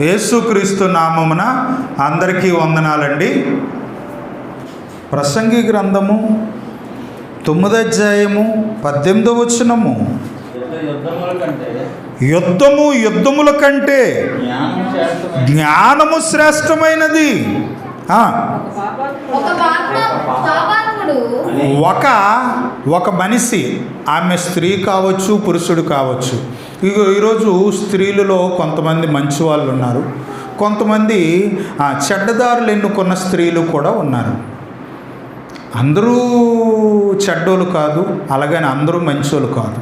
యేసుక్రీస్తు నామమున అందరికీ వందనాలండి. ప్రసంగి గ్రంథము తొమ్మిదో అధ్యాయము పద్దెనిమిదో వచనము. యుద్ధము యుద్ధముల కంటే జ్ఞానము శ్రేష్టమైనది. ఒక ఒక మనిషి ఆమె స్త్రీ కావచ్చు పురుషుడు కావచ్చు. ఇగో ఈరోజు స్త్రీలలో కొంతమంది మంచి వాళ్ళు ఉన్నారు. కొంతమంది చెడ్డదారులు ఎన్నుకున్న స్త్రీలు కూడా ఉన్నారు. అందరూ చెడ్డోళ్ళు కాదు అలాగని అందరూ మంచోళ్ళు కాదు.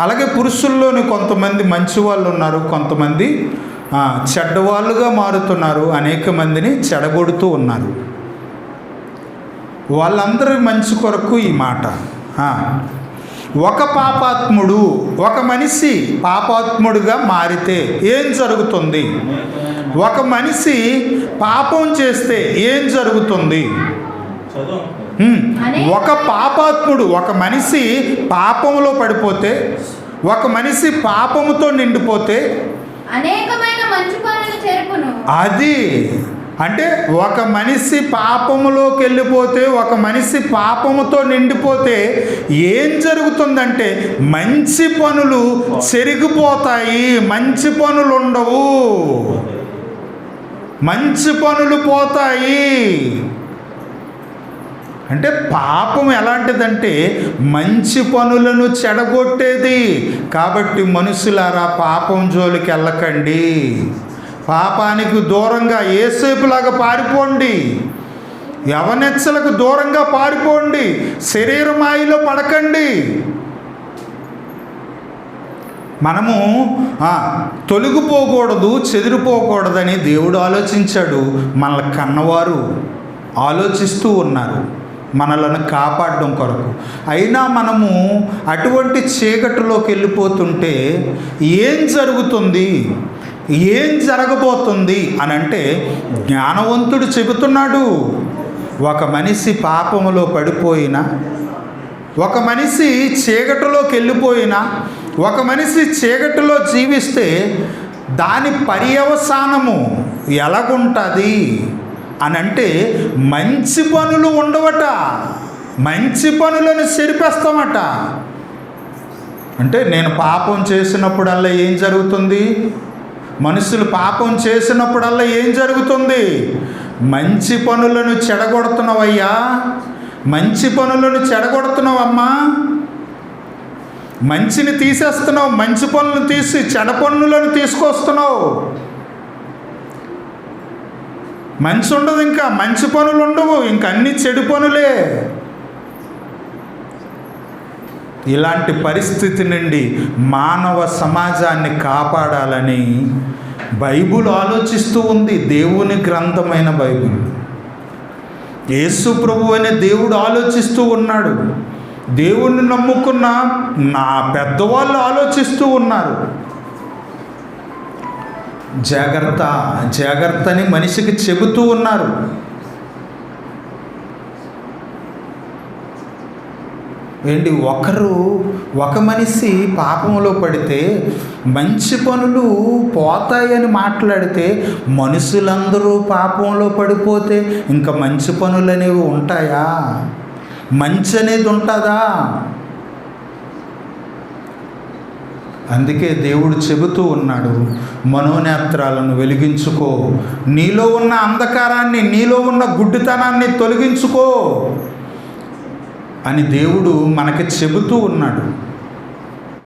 అలాగే పురుషుల్లోని కొంతమంది మంచి వాళ్ళు ఉన్నారు కొంతమంది చెడ్డవాళ్ళుగా మారుతున్నారు అనేక మందిని చెడగొడుతూ ఉన్నారు. వాళ్ళందరి మంచి కొరకు ఈ మాట. ఒక పాపాత్ముడు ఒక మనిషి పాపాత్ముడుగా మారితే ఏం జరుగుతుంది? ఒక మనిషి పాపం చేస్తే ఏం జరుగుతుంది? ఒక పాపాత్ముడు ఒక మనిషి పాపంలో పడిపోతే ఒక మనిషి పాపముతో నిండిపోతే అనేకమైన అది అంటే ఒక మనిషి పాపములోకి వెళ్ళిపోతే ఒక మనిషి పాపముతో నిండిపోతే ఏం జరుగుతుందంటే మంచి పనులు చెరిగిపోతాయి మంచి పనులు ఉండవు. మంచి పనులు పోతాయి. అంటే పాపం ఎలాంటిదంటే మంచి పనులను చెడగొట్టేది. కాబట్టి మనుషులారా పాపం జోలికి వెళ్ళకండి. పాపానికి దూరంగా ఏసేపులాగా పారిపోండి. యవనెచ్చలకు దూరంగా పారిపోండి. శరీరమాయిలో పడకండి. మనము తొలగిపోకూడదు చెదిరిపోకూడదని దేవుడు ఆలోచించాడు. మనల్ని కన్నవారు ఆలోచిస్తూ ఉన్నారు. మనలను కాపాడడం కొరకు. అయినా మనము అటువంటి చీకటిలోకి వెళ్ళిపోతుంటే ఏం జరుగుతుంది? ఏం జరగబోతుంది? అని అంటే జ్ఞానవంతుడు చెబుతున్నాడు ఒక మనిషి పాపములో పడిపోయినా ఒక మనిషి చీకటిలోకి వెళ్ళిపోయినా ఒక మనిషి చీకటిలో జీవిస్తే దాని పర్యవసానము ఎలాగుంటుంది? అని అంటే మంచి పనులు ఉండవట. మంచి పనులను చెరిపేస్తామట అంటే నేను పాపం చేసినప్పుడల్లా ఏం జరుగుతుంది? మనుషులు పాపం చేసినప్పుడల్లా ఏం జరుగుతుంది? మంచి పనులను చెడగొడుతున్నావయ్యా. మంచి పనులను చెడగొడుతున్నావమ్మా. మంచిని తీసేస్తున్నావు మంచి పనులను తీసి చెడ పనులను తీసుకొస్తున్నావు. మంచి ఉండదు ఇంకా మంచి పనులు ఉండవు ఇంకా అన్ని చెడు పనులే. ఇలాంటి పరిస్థితి నుండి మానవ సమాజాన్ని కాపాడాలని బైబుల్ ఆలోచిస్తూ ఉంది దేవుని గ్రంథమైన బైబుల్. యేసు ప్రభు అనే దేవుడు ఆలోచిస్తూ ఉన్నాడు. దేవుణ్ణి నమ్ముకున్న నా పెద్దవాళ్ళు ఆలోచిస్తూ ఉన్నారు. జాగ్రత్త జాగ్రత్త అని మనిషికి చెబుతూ ఉన్నారు. ఏంటి? ఒకరు ఒక మనిషి పాపంలో పడితే మంచి పనులు పోతాయని మాట్లాడితే మనుషులందరూ పాపంలో పడిపోతే ఇంకా మంచి పనులు అనేవి ఉంటాయా? మంచి అనేది ఉంటుందా? అందుకే దేవుడు చెబుతూ ఉన్నాడు మనోనేత్రాలను వెలిగించుకో. నీలో ఉన్న అంధకారాన్ని నీలో ఉన్న గుడ్డితనాన్ని తొలగించుకో అని దేవుడు మనకి చెబుతూ ఉన్నాడు.